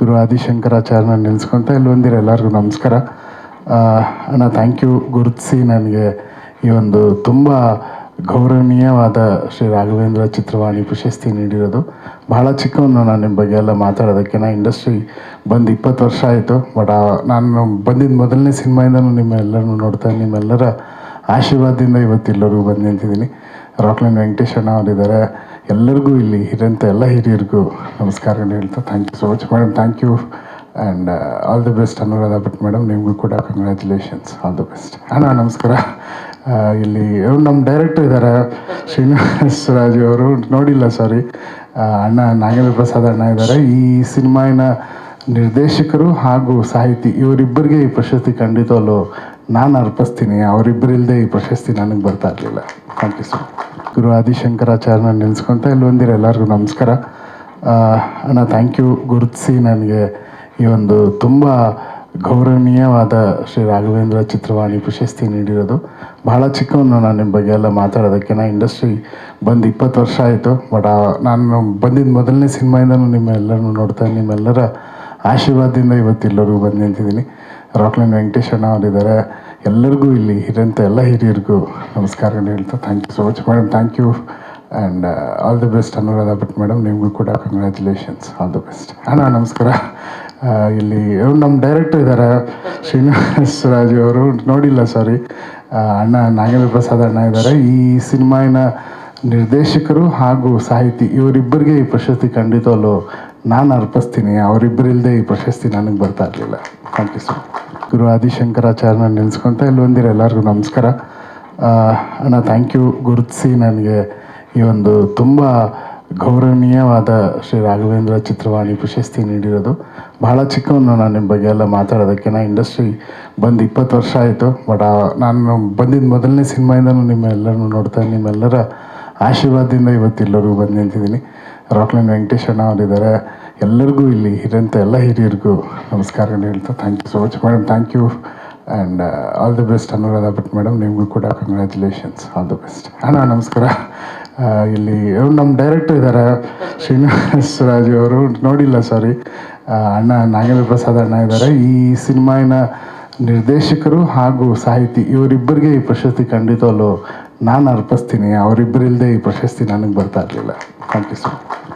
ಗುರು ಆದಿಶಂಕರಾಚಾರ್ಯನ ನೆನೆಸ್ಕೊಂತ ಇಲ್ಲಿ ಬಂದಿರೋ ಎಲ್ಲರಿಗೂ ನಮಸ್ಕಾರ. ಅಣ್ಣ ಥ್ಯಾಂಕ್ ಯು ಗುರುತಿಸಿ ನನಗೆ ಈ ಒಂದು ತುಂಬ ಗೌರವನೀಯವಾದ ಶ್ರೀ ರಾಘವೇಂದ್ರ ಚಿತ್ರವಾಣಿ ಪ್ರಶಸ್ತಿ ನೀಡಿರೋದು. ಬಹಳ ಚಿಕ್ಕವನು ನಾನು ನಿಮ್ಮ ಬಗ್ಗೆ ಎಲ್ಲ ಮಾತಾಡೋದಕ್ಕೆ. ನಾ ಇಂಡಸ್ಟ್ರಿ ಬಂದು ಇಪ್ಪತ್ತು ವರ್ಷ ಆಯಿತು. ಬಟ್ ನಾನು ಬಂದಿದ್ದ ಮೊದಲನೇ ಸಿನಿಮಾಯಿಂದನೂ ನಿಮ್ಮೆಲ್ಲರನ್ನು ನೋಡ್ತಾ, ನಿಮ್ಮೆಲ್ಲರ ಆಶೀರ್ವಾದದಿಂದ ಇವತ್ತು ಎಲ್ಲರಿಗೂ ಬಂದು ನಿಂತಿದ್ದೀನಿ. ರಾಕ್ಲೈನ್ ವೆಂಕಟೇಶ್ ಅಣ್ಣ ಅವರಿದ್ದಾರೆ. ಎಲ್ಲರಿಗೂ ಇಲ್ಲಿ ಇರಂತ ಎಲ್ಲ ಹಿರಿಯರಿಗೂ ನಮಸ್ಕಾರಗಳು ಹೇಳ್ತಾ thank you so much madam thank you and all the best Anuradha Bhat madam ನಿಮಗೂ ಕೂಡ ಕಂಗ್ರ್ಯಾಚುಲೇಷನ್ಸ್ ಆಲ್ ದಿ ಬೆಸ್ಟ್ ಅಣ್ಣ, ನಮಸ್ಕಾರ. ಇಲ್ಲಿ ನಮ್ಮ ಡೈರೆಕ್ಟರ್ ಇದ್ದಾರೆ ಶ್ರೀನಿವಾಸ್ ರಾಜು ಅವರು. ನೋಡಿಲ್ಲ ಸಾರಿ ಅಣ್ಣ, ನಾಗೇಂದ್ರ ಪ್ರಸಾದ್ ಅಣ್ಣ ಇದ್ದಾರೆ ಈ ಸಿನಿಮಾಯಿನ ನಿರ್ದೇಶಕರು ಹಾಗೂ ಸಾಹಿತಿ ಇವರಿಬ್ಬರಿಗೆ ಈ ಪ್ರಶಸ್ತಿ ಖಂಡಿತವಲ್ಲೂ ನಾನು ಅರ್ಪಿಸ್ತೀನಿ. ಅವರಿಬ್ಬರಿಲ್ಲದೆ ಈ ಪ್ರಶಸ್ತಿ ನನಗೆ ಬರ್ತಾ ಇರಲಿಲ್ಲ. ಥ್ಯಾಂಕ್ ಯು ಸೊ ಗುರು ಆದಿಶಂಕರಾಚಾರ್ಯನ ನೆನೆಸ್ಕೊಂತ ಇಲ್ಲಿ ಎಲ್ಲರಿಗೂ ನಮಸ್ಕಾರ. ಅಣ್ಣ ಥ್ಯಾಂಕ್ ಯು ಗುರುತಿಸಿ ನನಗೆ ಈ ಒಂದು ತುಂಬ ಗೌರವನೀಯವಾದ ಶ್ರೀ ರಾಘವೇಂದ್ರ ಚಿತ್ರವಾಣಿ ಪ್ರಶಸ್ತಿ ನೀಡಿರೋದು. ಬಹಳ ಚಿಕ್ಕವನು ನಾನು ನಿಮ್ಮ ಬಗ್ಗೆ ಎಲ್ಲ ಮಾತಾಡೋದಕ್ಕೆ ನಾ ಇಂಡಸ್ಟ್ರಿ ಬಂದು ಇಪ್ಪತ್ತು ವರ್ಷ ಆಯಿತು ಬಟ್ ನಾನು ಬಂದಿದ್ದ ಮೊದಲನೇ ಸಿನಿಮಾಯಿಂದನೂ ನಿಮ್ಮೆಲ್ಲರನ್ನು ನೋಡ್ತಾ, ನಿಮ್ಮೆಲ್ಲರ ಆಶೀರ್ವಾದದಿಂದ ಇವತ್ತು ಎಲ್ಲರಿಗೂ ಬಂದು ನಿಂತಿದ್ದೀನಿ. ರಾಕ್ಲೈನ್ ಅಣ್ಣ ಅವರಿದ್ದಾರೆ. ಎಲ್ಲರಿಗೂ ಇಲ್ಲಿ ಇರೋಂಥ ಎಲ್ಲ ಹಿರಿಯರಿಗೂ ನಮಸ್ಕಾರಗಳು ಹೇಳ್ತಾ thank you so much madam thank you and all the best Anuradha Bhat madam ನಿಮಗೂ ಕೂಡ ಕಂಗ್ರ್ಯಾಚುಲೇಷನ್ಸ್ ಆಲ್ ದಿ ಬೆಸ್ಟ್ ಅಣ್ಣ, ನಮಸ್ಕಾರ. ಇಲ್ಲಿ ನಮ್ಮ ಡೈರೆಕ್ಟರ್ ಇದ್ದಾರೆ. ಶ್ರೀನಿವಾಸ್ ರಾಜು ಅವರು ನೋಡಿಲ್ಲ ಸಾರಿ ಅಣ್ಣ ನಾಗೇಂದ್ರ ಪ್ರಸಾದ್ ಅಣ್ಣ ಇದ್ದಾರೆ. ಈ ಸಿನಿಮಾವಿನ ನಿರ್ದೇಶಕರು ಹಾಗೂ ಸಾಹಿತಿ ಇವರಿಬ್ಬರಿಗೆ ಈ ಪ್ರಶಸ್ತಿ ಖಂಡಿತವಲ್ಲೂ ನಾನು ಅರ್ಪಿಸ್ತೀನಿ. ಅವರಿಬ್ಬರಿಲ್ಲದೆ ಈ ಪ್ರಶಸ್ತಿ ನನಗೆ ಬರ್ತಾ ಇರಲಿಲ್ಲ. ಥ್ಯಾಂಕ್ ಯು ಸೊ ಗುರು ಆದಿಶಂಕರಾಚಾರ್ಯನ ನೆನೆಸ್ಕೊಂತ ಇಲ್ಲಿ ಬಂದಿರೋ ಎಲ್ಲರಿಗೂ ನಮಸ್ಕಾರ. ಅಣ್ಣ ಥ್ಯಾಂಕ್ ಯು ಗುರುತಿಸಿ ನನಗೆ ಈ ಒಂದು ತುಂಬ ಗೌರವನೀಯವಾದ ಶ್ರೀ ರಾಘವೇಂದ್ರ ಚಿತ್ರವಾಣಿ ಪ್ರಶಸ್ತಿ ನೀಡಿರೋದು. ಬಹಳ ಚಿಕ್ಕವನು ನಾನು ನಿಮ್ಮ ಬಗ್ಗೆ ಎಲ್ಲ ಮಾತಾಡೋದಕ್ಕೆ. ನಾ ಇಂಡಸ್ಟ್ರಿ ಬಂದು ಇಪ್ಪತ್ತು ವರ್ಷ ಆಯಿತು ಬಟ್ ನಾನು ಬಂದಿದ್ದ ಮೊದಲನೇ ಸಿನಿಮಾಯಿಂದನೂ ನಿಮ್ಮೆಲ್ಲರನ್ನು ನೋಡ್ತಾ ನಿಮ್ಮೆಲ್ಲರ ಆಶೀರ್ವಾದದಿಂದ ಇವತ್ತು ಎಲ್ಲರಿಗೂ ಬಂದು ನಿಂತಿದ್ದೀನಿ. ರಾಕ್ಲೈನ್ ವೆಂಕಟೇಶ್ ಅಣ್ಣ ಅವರಿದ್ದಾರೆ. ಎಲ್ಲರಿಗೂ ಇಲ್ಲಿ ಇರೋಂಥ ಎಲ್ಲ ಹಿರಿಯರಿಗೂ ನಮಸ್ಕಾರಗಳು ಹೇಳ್ತಾ thank you so much madam thank you and all the best Anuradha Bhat madam ನಿಮಗೂ ಕೂಡ ಕಂಗ್ರ್ಯಾಚುಲೇಷನ್ಸ್ ಆಲ್ ದಿ ಬೆಸ್ಟ್ ಅಣ್ಣ, ನಮಸ್ಕಾರ. ಇಲ್ಲಿ ನಮ್ಮ ಡೈರೆಕ್ಟರ್ ಇದ್ದಾರೆ ಶ್ರೀನಿವಾಸ್ ರಾಜು ಅವರು. ನೋಡಿಲ್ಲ ಸಾರಿ ಅಣ್ಣ, ನಾಗೇಂದ್ರ ಪ್ರಸಾದ್ ಅಣ್ಣ ಇದ್ದಾರೆ ಈ ಸಿನಿಮಾನ ನಿರ್ದೇಶಕರು ಹಾಗೂ ಸಾಹಿತಿ ಇವರಿಬ್ಬರಿಗೆ ಈ ಪ್ರಶಸ್ತಿ ಖಂಡಿತವಲ್ಲೂ ನಾನು ಅರ್ಪಿಸ್ತೀನಿ. ಅವರಿಬ್ಬರಿಲ್ಲದೆ ಈ ಪ್ರಶಸ್ತಿ ನನಗೆ ಬರ್ತಾ ಇರಲಿಲ್ಲ. Thank you so much